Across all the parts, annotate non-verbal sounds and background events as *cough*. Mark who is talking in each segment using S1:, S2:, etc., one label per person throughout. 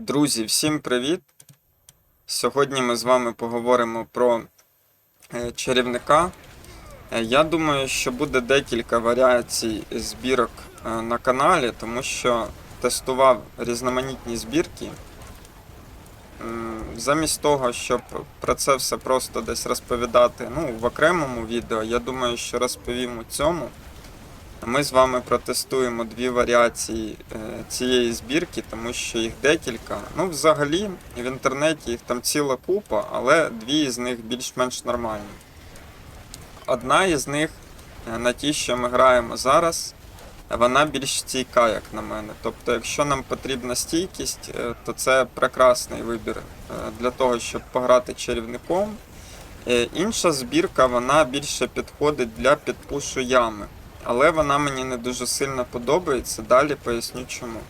S1: Друзі, всім привіт! Сьогодні ми з вами поговоримо про е, чарівника. Е, Я думаю, що буде декілька варіацій збірок е, на каналі, тому що тестував різноманітні збірки. Замість того, щоб про це все просто десь розповідати ну, в окремому відео, я думаю, що розповім у цьому. Ми з вами протестуємо дві варіації е, цієї збірки, тому що їх декілька. Ну, взагалі, в інтернеті їх там ціла купа, але дві з них більш-менш нормальні. Одна із них е, на ті, що ми граємо зараз, вона більш стійка, як на мене. Тобто, якщо нам потрібна стійкість, е, то це прекрасний вибір для того, щоб пограти чарівником. Інша збірка вона більше підходить для підпушу ями але вона мені не дуже сильно подобається. Далі поясню чому.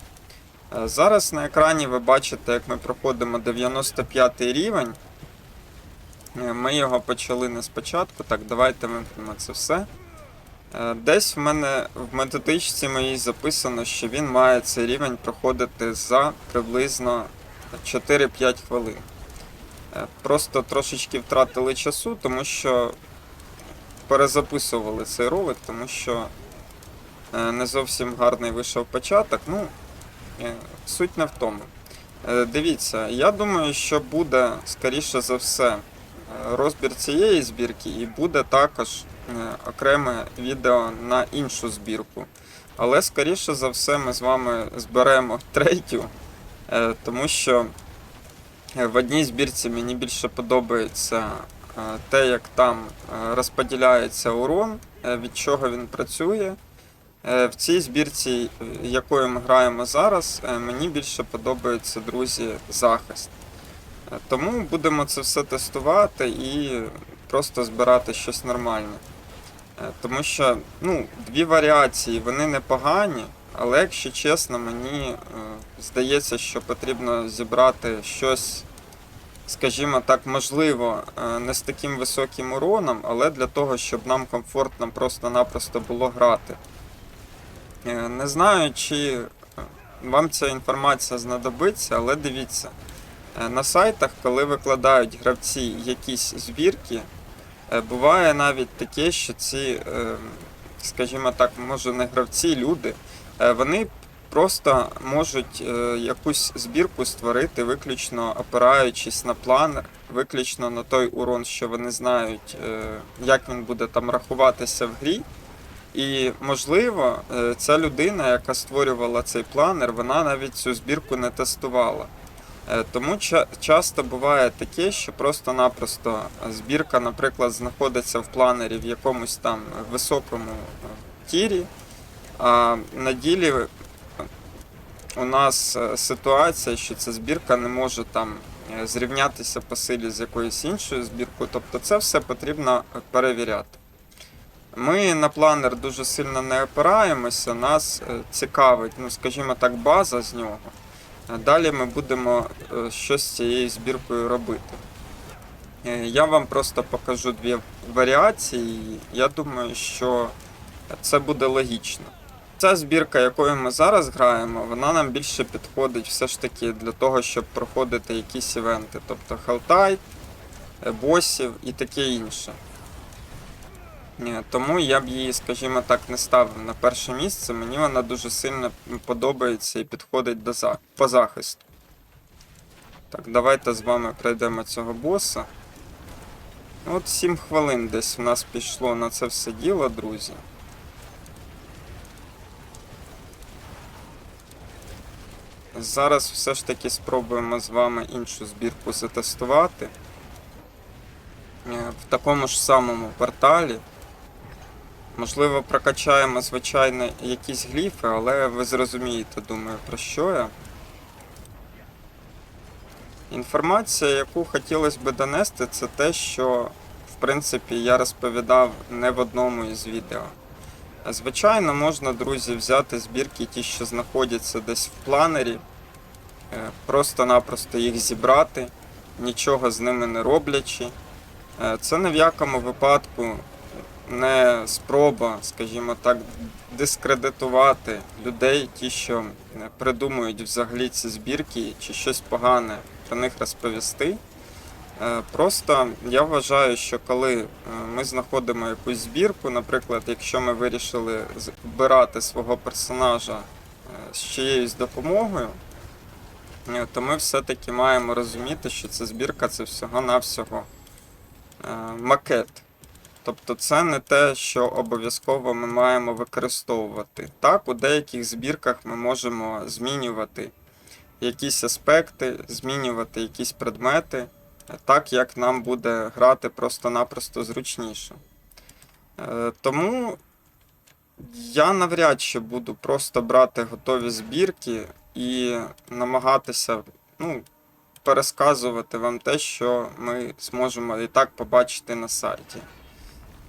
S1: Е, Зараз на екрані ви бачите, як ми проходимо 95 рівень. Е, Ми його почали не спочатку. Так, давайте вимкнемо це все. Е, Десь в мене в методичці моїй записано, що він має цей рівень проходити за приблизно 4-5 хвилин. Просто трошечки втратили часу, тому що перезаписували цей ролик, тому що е, не зовсім гарний вийшов початок. Ну, е, суть не в тому. Е, Дивіться, я думаю, що буде, скоріше за все, розбір цієї збірки, і буде також окреме відео на іншу збірку. Але, скоріше за все, ми з вами зберемо *laughs* третю, тому що в одній збірці мені більше подобається те, як там е, розподіляється урон, е, від чого він працює. Е, В цій збірці, е, якою ми граємо зараз, е, мені більше подобається, друзі, захист. Е, Тому будемо це все тестувати і просто збирати щось нормальне. Е, Тому що ну, дві варіації, вони непогані, але якщо чесно, мені е, здається, що потрібно зібрати щось, скажімо так, можливо, е, не з таким високим уроном, але для того, щоб нам комфортно просто-напросто було грати. Е, Не знаю, чи е, вам ця інформація знадобиться, але дивіться. На сайтах, коли викладають гравці якісь збірки, буває навіть таке, що ці, скажімо так, може не гравці, люди, вони просто можуть е, якусь збірку створити, виключно опираючись на планер, виключно на той урон, що вони знають, е, як він буде там рахуватися в грі. І можливо, е, ця людина, яка створювала цей планер, вона навіть цю збірку не тестувала. Тому часто буває таке, що просто-напросто збірка, наприклад, знаходиться в планері в якомусь там високому тірі, а на ділі у нас е, ситуація, що ця збірка не може там е, зрівнятися по силі з якоюсь іншою збіркою. Тобто це все потрібно перевіряти. Ми на планер дуже сильно не опираємося, нас е, цікавить, ну скажімо так, база з нього. Далі ми будемо щось з цією збіркою робити. Я вам просто покажу дві варіації. Я думаю, що це буде логічно. Ця збірка, якою ми зараз граємо, вона нам більше підходить все ж таки для того, щоб проходити якісь івенти, тобто хелтайт, е, босів і таке інше. Тому я б її, скажімо так, не ставив на перше місце. Мені вона дуже сильно подобається і підходить до за... по захисту. Так, давайте з вами пройдемо цього боса. От 7 хвилин десь в нас пішло на це все діло, друзі. Зараз все ж таки спробуємо з вами іншу збірку затестувати. Е, В такому ж самому порталі. Можливо, прокачаємо, звичайно, якісь гліфи, але ви зрозумієте, думаю, про що я. Інформація, яку хотілося би донести, це те, що, в принципі, я розповідав не в одному із відео. Звичайно, можна, друзі, взяти збірки, ті, що знаходяться десь в планері, е, просто-напросто їх зібрати, нічого з ними не роблячи. Е, Це ні в якому випадку не спроба, скажімо так, дискредитувати людей, ті, що е, придумують взагалі ці збірки чи щось погане про них розповісти. Е, Просто я вважаю, що коли е, ми знаходимо якусь збірку, наприклад, якщо ми вирішили з- вбирати свого персонажа е, з чиєюсь допомогою, то ми все-таки маємо розуміти, що ця збірка це всього-навсього макет. Тобто це не те, що обов'язково ми маємо використовувати. Так, у деяких збірках ми можемо змінювати якісь аспекти, змінювати якісь предмети, так як нам буде грати просто-напросто зручніше. Е, Тому я навряд чи буду просто брати готові збірки і намагатися ну, пересказувати вам те, що ми зможемо і так побачити на сайті.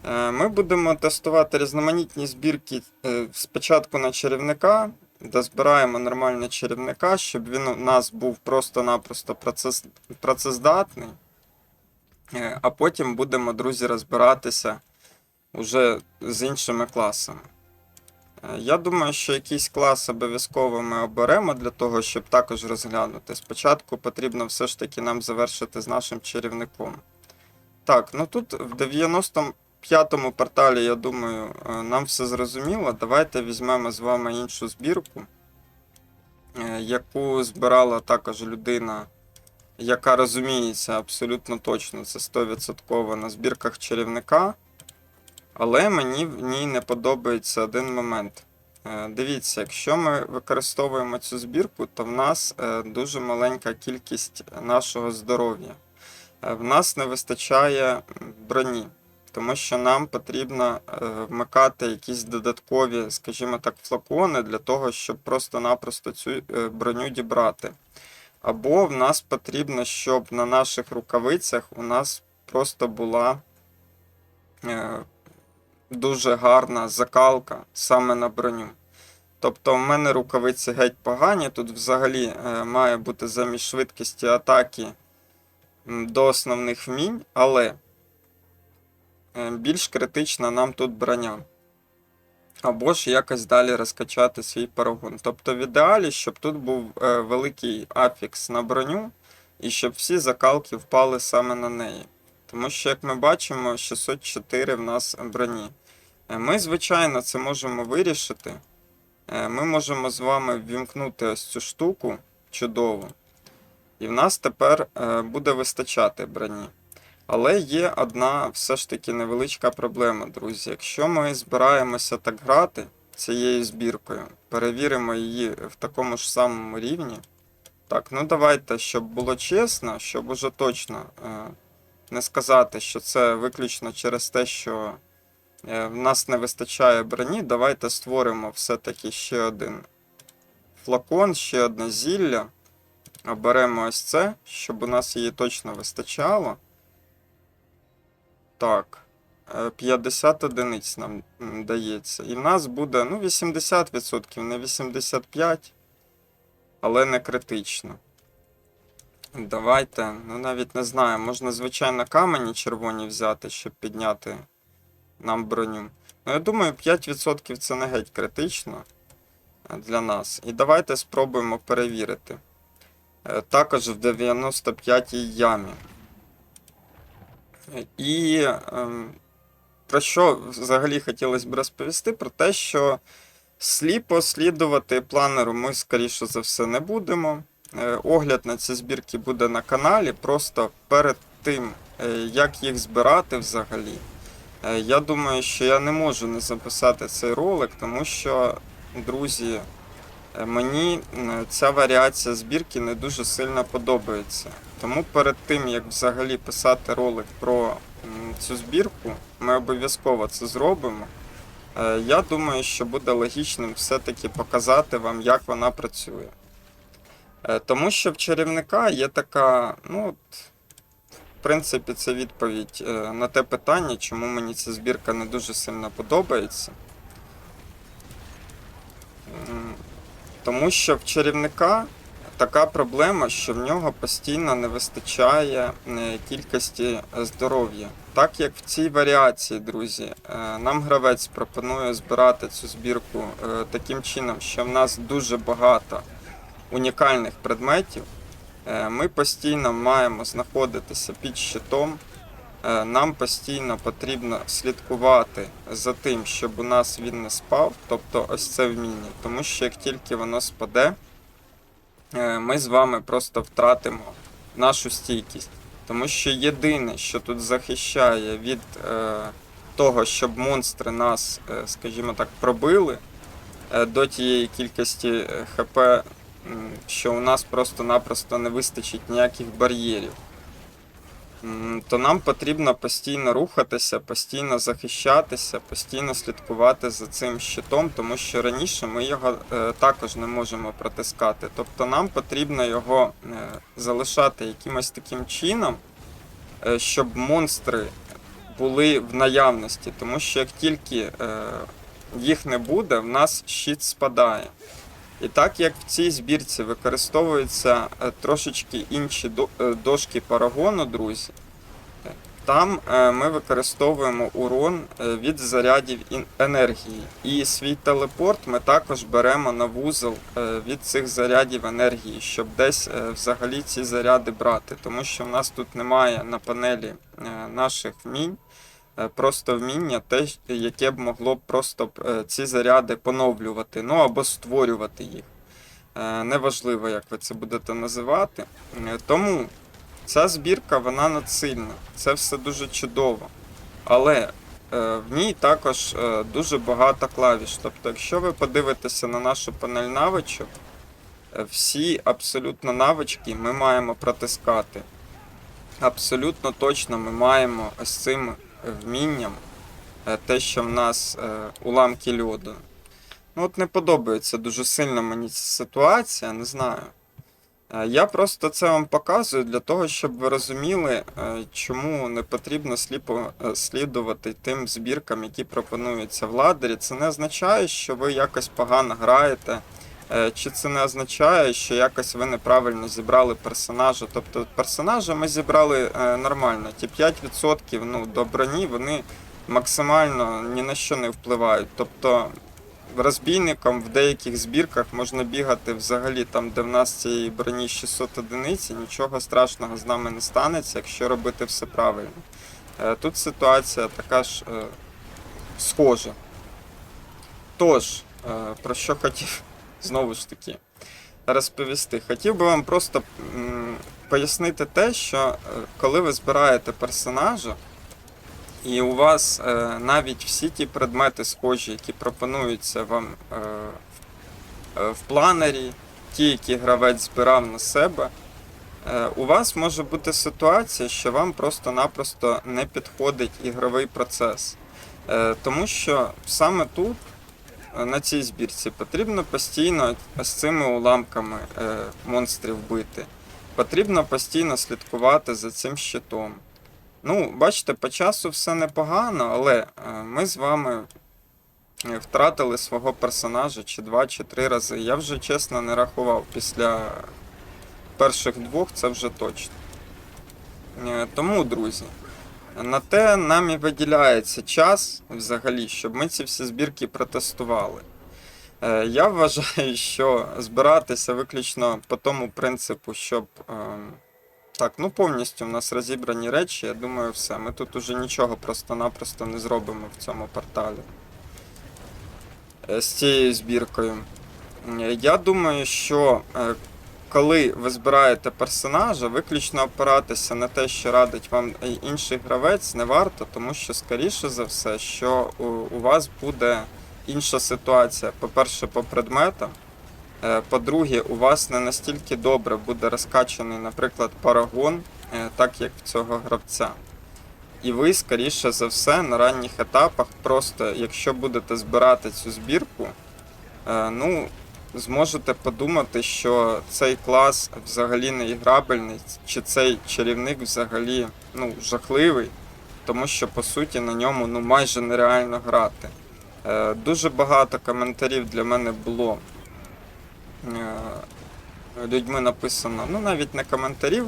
S1: Е, Ми будемо тестувати різноманітні збірки е, спочатку на чарівника, де збираємо нормально чарівника, щоб він у нас був просто-напросто процес, працездатний. Е, А потім будемо, друзі, розбиратися уже з іншими класами. Е, Я думаю, що якийсь клас обов'язково ми оберемо для того, щоб також розглянути. Спочатку потрібно все ж таки нам завершити з нашим чарівником. Так, ну тут в 95-му порталі, я думаю, е, нам все зрозуміло. Давайте візьмемо з вами іншу збірку, е, яку збирала також людина, яка розуміється абсолютно точно, це 100% на збірках чарівника. Але мені в ній не подобається один момент. Е, Дивіться, якщо ми використовуємо цю збірку, то в нас дуже маленька кількість нашого здоров'я. В нас не вистачає броні, тому що нам потрібно е, вмикати якісь додаткові, скажімо так, флакони для того, щоб просто-напросто цю е, броню дібрати. Або в нас потрібно, щоб на наших рукавицях у нас просто була е, дуже гарна закалка саме на броню. Тобто, в мене рукавиці геть погані. Тут взагалі має бути замість швидкості атаки до основних вмінь, але більш критична нам тут броня. Або ж якось далі розкачати свій парагон. Тобто в ідеалі, щоб тут був е, великий афікс на броню, і щоб всі закалки впали саме на неї. Тому що, як ми бачимо, 604 в нас броні. Е, Ми, звичайно, це можемо вирішити. Е, Ми можемо з вами ввімкнути ось цю штуку чудову. І в нас тепер е, буде вистачати броні. Але є одна все ж таки невеличка проблема, друзі. Якщо ми збираємося так грати цією збіркою, перевіримо її в такому ж самому рівні. Так, ну давайте, щоб було чесно, щоб уже точно е, не сказати, що це виключно через те, що е, в нас не вистачає броні, давайте створимо все-таки ще один флакон, ще одне зілля. Оберемо ось це, щоб у нас її точно вистачало. Так. е, 50 одиниць нам дається. І в нас буде ну, 80%, не 85%, але не критично. Давайте, ну навіть не знаю, можна, звичайно, камені червоні взяти, щоб підняти нам броню. Ну, я думаю, 5% це не геть критично е, для нас. І давайте спробуємо перевірити. Е, Також в 95-й ямі. І ем, про що взагалі хотілося б розповісти? Про те, що сліпо слідувати планеру ми, скоріше за все, не будемо. Е, Огляд на ці збірки буде на каналі. Просто перед тим, е, як їх збирати взагалі. е, Я думаю, що я не можу не записати цей ролик, тому що, друзі, мені ця варіація збірки не дуже сильно подобається. Тому перед тим, як взагалі писати ролик про цю збірку, ми обов'язково це зробимо. Е, Я думаю, що буде логічним все-таки показати вам, як вона працює. Е, Тому що в чарівника є така, ну, от, в принципі, це відповідь е, на те питання, чому мені ця збірка не дуже сильно подобається. Тому що в чарівника така проблема, що в нього постійно не вистачає е, кількості е, здоров'я. Так як в цій варіації, друзі, е, нам гравець пропонує збирати цю збірку таким чином, що в нас дуже багато унікальних предметів. Ми постійно маємо знаходитися під щитом. Нам постійно потрібно слідкувати за тим, щоб у нас він не спав, тобто ось це вміння. Тому що як тільки воно спаде, ми з вами просто втратимо нашу стійкість. Тому що єдине, що тут захищає від е, того, щоб монстри нас, е, скажімо так, пробили е, до тієї кількості е, ХП, що у нас просто-напросто не вистачить ніяких бар'єрів. То нам потрібно постійно рухатися, постійно захищатися, постійно слідкувати за цим щитом, тому що раніше ми його е, також не можемо протискати. Тобто нам потрібно його е, залишати якимось таким чином, е, щоб монстри були в наявності, тому що як тільки їх не буде, в нас щит спадає. І так як в цій збірці використовуються е, трошечки інші е, дошки парагону, друзі, там е, ми використовуємо урон від зарядів енергії. І свій телепорт ми також беремо на вузол від цих зарядів енергії, щоб десь взагалі ці заряди брати. Тому що в нас тут немає на панелі наших вмінь. Е, Просто вміння, те, яке б могло б просто е, ці заряди поновлювати, ну або створювати їх. Е, Неважливо, як ви це будете називати. Тому ця збірка вона надсильна. Це все дуже чудово. Але в ній також дуже багато клавіш. Тобто, якщо ви подивитеся на нашу панель навичок, всі абсолютно навички ми маємо протискати. Абсолютно точно ми маємо ось цим вмінням е, те, що в нас е, уламки льоду. Ну, от не подобається дуже сильно мені ця ситуація, не знаю. Е, Я просто це вам показую для того, щоб ви розуміли, чому не потрібно сліпо слідувати тим збіркам, які пропонуються в ладері. Це не означає, що ви якось погано граєте, чи це не означає, що якось ви неправильно зібрали персонажа. Тобто персонажа ми зібрали е, нормально. Ті 5% ну, до броні вони максимально ні на що не впливають. Тобто розбійником в деяких збірках можна бігати взагалі там, де в нас цієї броні 600 одиниць, і нічого страшного з нами не станеться, якщо робити все правильно. Е, Тут ситуація така ж е, схожа. Тож, е, про що хотів знову ж таки розповісти. Хотів би вам просто пояснити те, що е, коли ви збираєте персонажа, і у вас е, навіть всі ті предмети схожі, які пропонуються вам е, в- планері, ті, які гравець збирав на себе, у вас може бути ситуація, що вам просто-напросто не підходить ігровий процес. Тому що саме тут, на цій збірці, потрібно постійно з цими уламками е, монстрів бити. Потрібно постійно слідкувати за цим щитом. Ну, бачите, по часу все непогано, але е, ми з вами е, втратили свого персонажа чи два, чи три рази. Я вже чесно не рахував після перших двох, це вже точно. Е, Тому, друзі, на те нам і виділяється час взагалі, щоб ми ці всі збірки протестували. Е, Я вважаю, що збиратися виключно по тому принципу, щоб. ем, так, ну повністю в нас розібрані речі, я думаю, все. Ми тут уже нічого просто-напросто не зробимо в цьому порталі. Е, З цією збіркою. Е, Я думаю, що коли ви збираєте персонажа, виключно опиратися на те, що радить вам інший гравець, не варто, тому що, скоріше за все, що у, у вас буде інша ситуація. По-перше, по предметам. Е, По-друге, у вас не настільки добре буде розкачаний, наприклад, парагон, е, так як в цього гравця. І ви, скоріше за все, на ранніх етапах, просто якщо будете збирати цю збірку, е, ну, зможете подумати, що цей клас взагалі не іграбельний, чи цей чарівник взагалі ну, жахливий, тому що по суті на ньому ну, майже нереально грати. Е, Дуже багато коментарів для мене було е, людьми написано, ну навіть не коментарів.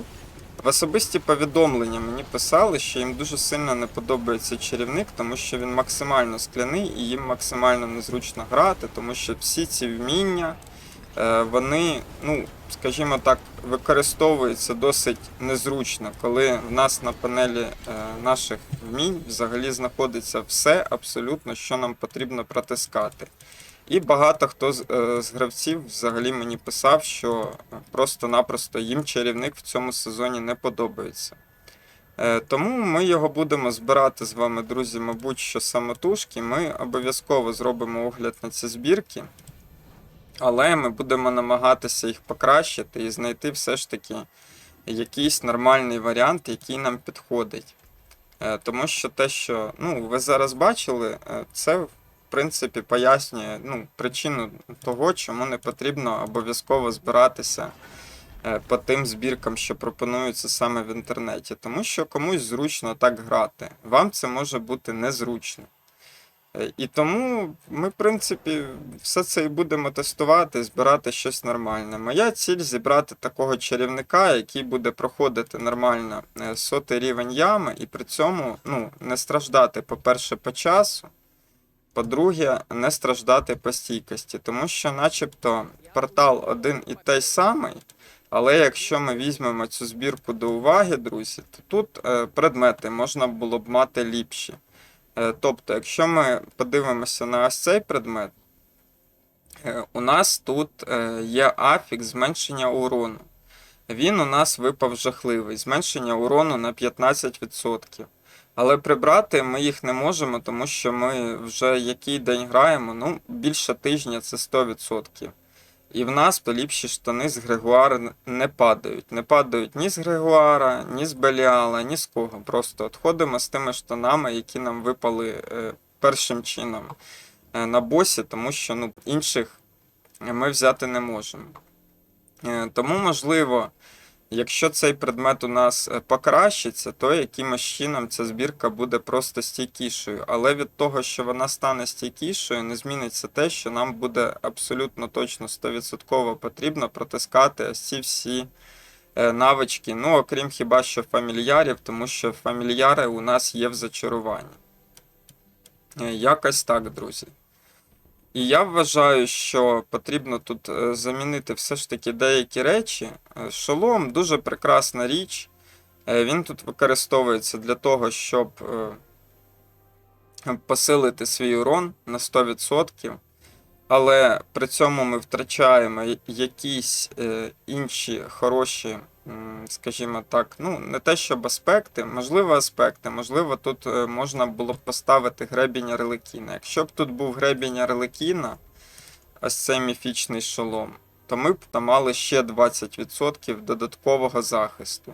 S1: В особисті повідомлення мені писали, що їм дуже сильно не подобається чарівник, тому що він максимально скляний і їм максимально незручно грати, тому що всі ці вміння, е, вони, ну, скажімо так, використовуються досить незручно, коли в нас на панелі е, наших вмінь взагалі знаходиться все абсолютно, що нам потрібно протискати. І багато хто з, е, з гравців взагалі мені писав, що просто-напросто їм чарівник в цьому сезоні не подобається. Е, Тому ми його будемо збирати з вами, друзі, мабуть, що самотужки. Ми обов'язково зробимо огляд на ці збірки, але ми будемо намагатися їх покращити і знайти все ж таки якийсь нормальний варіант, який нам підходить. Е, Тому що те, що ну, ви зараз бачили, це принципі пояснює ну, причину того, чому не потрібно обов'язково збиратися е, по тим збіркам, що пропонуються саме в інтернеті. Тому що комусь зручно так грати. Вам це може бути незручно. Е, І тому ми, в принципі, все це і будемо тестувати, збирати щось нормальне. Моя ціль зібрати такого чарівника, який буде проходити нормально е, сотий рівень ями, і при цьому ну, не страждати, по-перше, по часу. По-друге, не страждати по стійкості, тому що, начебто, портал один і той самий, але якщо ми візьмемо цю збірку до уваги, друзі, то тут е, предмети можна було б мати ліпші. Е, тобто, якщо ми подивимося на ось цей предмет, е, у нас тут є афік зменшення урону. Він у нас випав жахливий, зменшення урону на 15%. Але прибрати ми їх не можемо, тому що ми вже який день граємо, ну, більше тижня це 100%. І в нас поліпші штани з Грегуара не падають. Не падають ні з Грегуара, ні з Беліала, ні з кого. Просто отходимо з тими штанами, які нам випали е, першим чином е, на босі, тому що ну, інших ми взяти не можемо. Е, тому, можливо, якщо цей предмет у нас е, покращиться, то якимось чином ця збірка буде просто стійкішою. Але від того, що вона стане стійкішою, не зміниться те, що нам буде абсолютно точно 100% потрібно протискати ось ці всі е, навички. Ну, окрім хіба що фамільярів, тому що фамільяри у нас є в зачаруванні. Е, Якось так, друзі. І я вважаю, що потрібно тут е, замінити все ж таки деякі речі. Е, Шолом дуже прекрасна річ. Е, Він тут використовується для того, щоб посилити свій урон на 100%. Але при цьому ми втрачаємо якісь е, інші хороші, скажімо так, ну не те, щоб аспекти, можливо, аспекти, можливо, тут е, можна було б поставити гребінь Арлекіна. Якщо б тут був гребінь Арлекіна, ось цей міфічний шолом, то ми б там мали ще 20% додаткового захисту.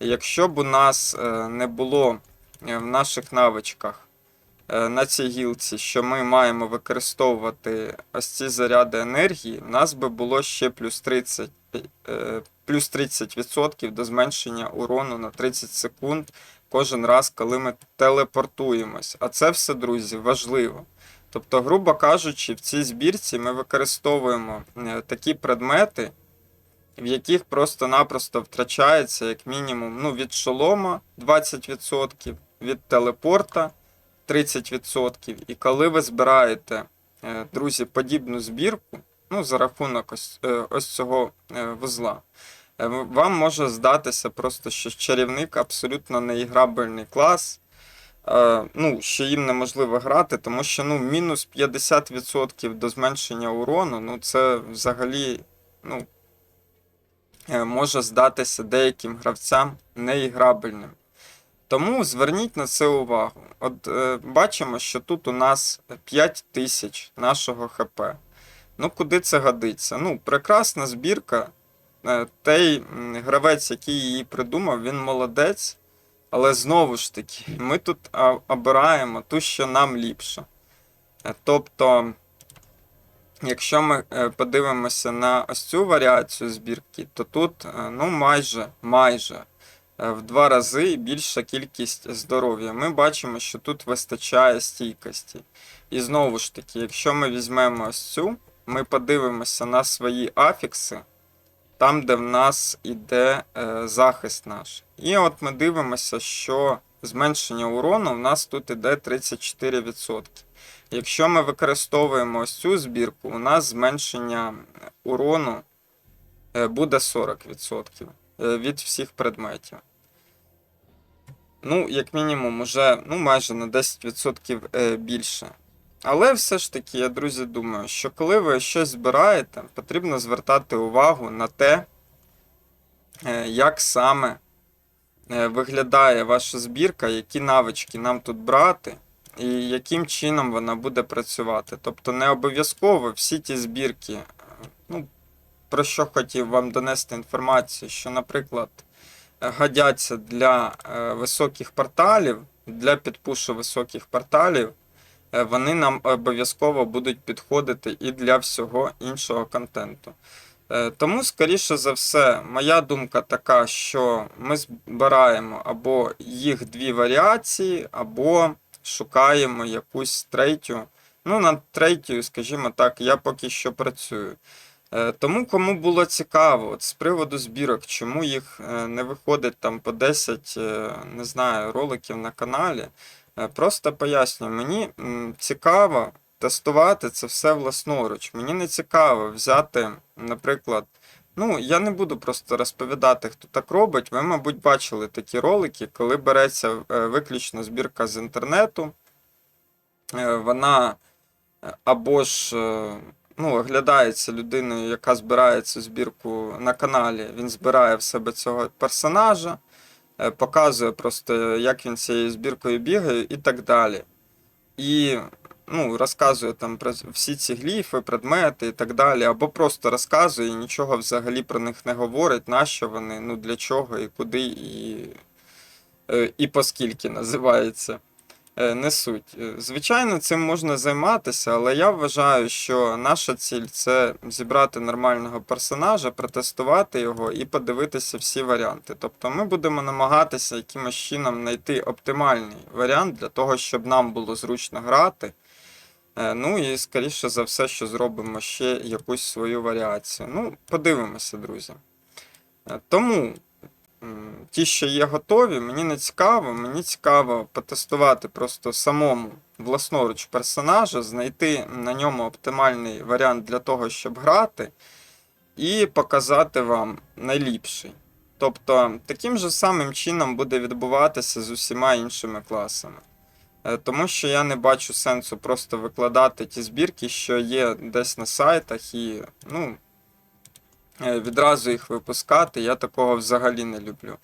S1: І якщо б у нас е, не було в наших навичках на цій гілці, що ми маємо використовувати ось ці заряди енергії, в нас би було ще плюс 30, е, плюс 30% до зменшення урону на 30 секунд кожен раз, коли ми телепортуємось. А це все, друзі, важливо. Тобто, грубо кажучи, в цій збірці ми використовуємо е, такі предмети, в яких просто-напросто втрачається як мінімум ну, від шолома 20%, від телепорта 30%. І коли ви збираєте, е, друзі, подібну збірку, ну, за рахунок ось, е, ось цього е, вузла, вам може здатися просто, що чарівник абсолютно неіграбельний клас. Ну, що їм неможливо грати, тому що ну, мінус 50% до зменшення урону, ну це взагалі ну, може здатися деяким гравцям неіграбельним. Тому зверніть на це увагу. От е, бачимо, що тут у нас 5 тисяч нашого ХП. Ну, куди це годиться? Ну, прекрасна збірка. Е, той гравець, який її придумав, він молодець. Але знову ж таки, ми тут обираємо ту, що нам ліпше. Е, Тобто, якщо ми е, подивимося на ось цю варіацію збірки, то тут е, ну, майже, майже в два рази більша кількість здоров'я. Ми бачимо, що тут вистачає стійкості. І знову ж таки, якщо ми візьмемо ось цю, ми подивимося на свої афікси, там, де в нас іде е, захист наш. І от ми дивимося, що зменшення урону в нас тут іде 34%. Якщо ми використовуємо ось цю збірку, у нас зменшення урону е, буде 40% е, від всіх предметів. Ну, як мінімум, уже ну, майже на 10% е, більше. Але все ж таки, я, друзі, думаю, що коли ви щось збираєте, потрібно звертати увагу на те, е, як саме е, виглядає ваша збірка, які навички нам тут брати, і яким чином вона буде працювати. Тобто не обов'язково всі ті збірки, ну, про що хотів вам донести інформацію, що, наприклад, годяться для е, високих порталів, для підпушу високих порталів, е, вони нам обов'язково будуть підходити і для всього іншого контенту. Е, Тому, скоріше за все, моя думка така, що ми збираємо або їх дві варіації, або шукаємо якусь третю. Ну, над третьою, скажімо так, я поки що працюю. Е, Тому, кому було цікаво, от з приводу збірок, чому їх е, не виходить там по 10, е, не знаю, роликів на каналі, просто пояснюю, мені цікаво тестувати це все власноруч. Мені не цікаво взяти, наприклад, ну, я не буду просто розповідати, хто так робить. Ви, мабуть, бачили такі ролики, коли береться виключно збірка з інтернету. Вона або ж ну, оглядається людиною, яка збирає цю збірку на каналі. Він збирає в себе цього персонажа, е, показує просто, як він цією збіркою бігає і так далі. І ну, розказує там про всі ці гліфи, предмети і так далі, або просто розказує і нічого взагалі про них не говорить, нащо вони, ну для чого і куди, і, е, і поскільки називається. Е, Не суть. Е, Звичайно, цим можна займатися, але я вважаю, що наша ціль це зібрати нормального персонажа, протестувати його і подивитися всі варіанти. Тобто ми будемо намагатися якимось чином знайти оптимальний варіант для того, щоб нам було зручно грати. Е, Ну і скоріше за все, що зробимо ще якусь свою варіацію. Ну, подивимося, друзі. Тому ті, що є готові, мені не цікаво. Мені цікаво потестувати просто самому власноруч персонажа, знайти на ньому оптимальний варіант для того, щоб грати, і показати вам найліпший. Тобто, таким же самим чином буде відбуватися з усіма іншими класами. Е, Тому що я не бачу сенсу просто викладати ті збірки, що є десь на сайтах, і ну, відразу їх випускати. Я такого взагалі не люблю.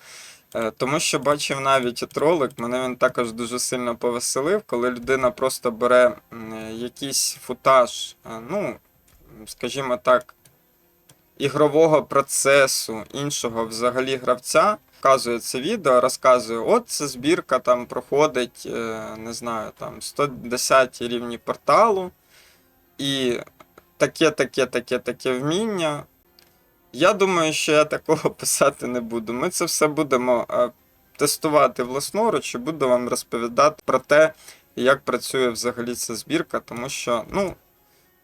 S1: Е, Тому що бачив навіть от ролик, мене він також дуже сильно повеселив, коли людина просто бере е, якийсь футаж, е, ну, скажімо так, ігрового процесу іншого взагалі гравця. Показує це відео, розказує, от ця збірка там проходить, е, не знаю, там 110 рівні порталу, і таке, таке, таке, таке вміння. Я думаю, що я такого *laughs* писати не буду. Ми це все будемо е, тестувати власноруч і буду вам розповідати про те, як працює взагалі ця збірка, тому що, ну,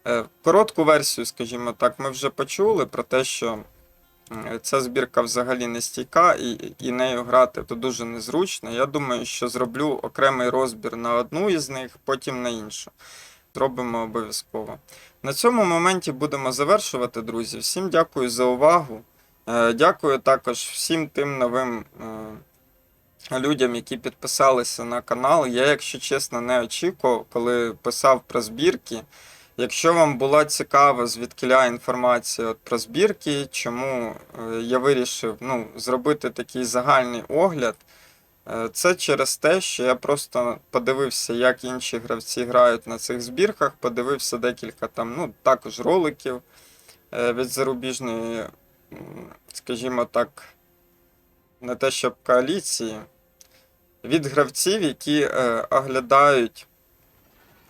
S1: е, коротку версію, скажімо так, ми вже почули про те, що ця збірка взагалі не стійка і, і нею грати то дуже незручно. Я думаю, що зроблю окремий розбір на одну із них, потім на іншу. Зробимо обов'язково. На цьому моменті будемо завершувати, друзі. Всім дякую за увагу. Е, Дякую також всім тим новим е, людям, які підписалися на канал. Я, якщо чесно, не очікував, коли писав про збірки. Якщо вам була цікава звідкиля інформація про збірки, чому е, я вирішив ну, зробити такий загальний огляд, це через те, що я просто подивився, як інші гравці грають на цих збірках, подивився декілька там, ну, також роликів е, від зарубіжної, скажімо так, не те щоб коаліції, від гравців, які е, оглядають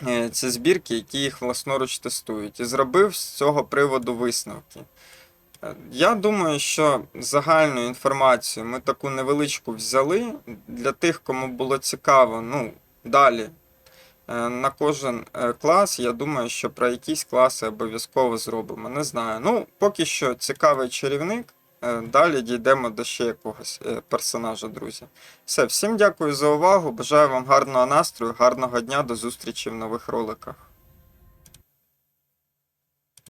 S1: е, ці збірки, які їх власноруч тестують, і зробив з цього приводу висновки. Я думаю, що загальну інформацію ми таку невеличку взяли. Для тих, кому було цікаво, ну, далі е, на кожен е, клас. Я думаю, що про якісь класи обов'язково зробимо. Не знаю. Ну, поки що цікавий чарівник. Е, Далі дійдемо до ще якогось персонажа, друзі. Все, всім дякую за увагу. Бажаю вам гарного настрою, гарного дня, до зустрічі в нових роликах.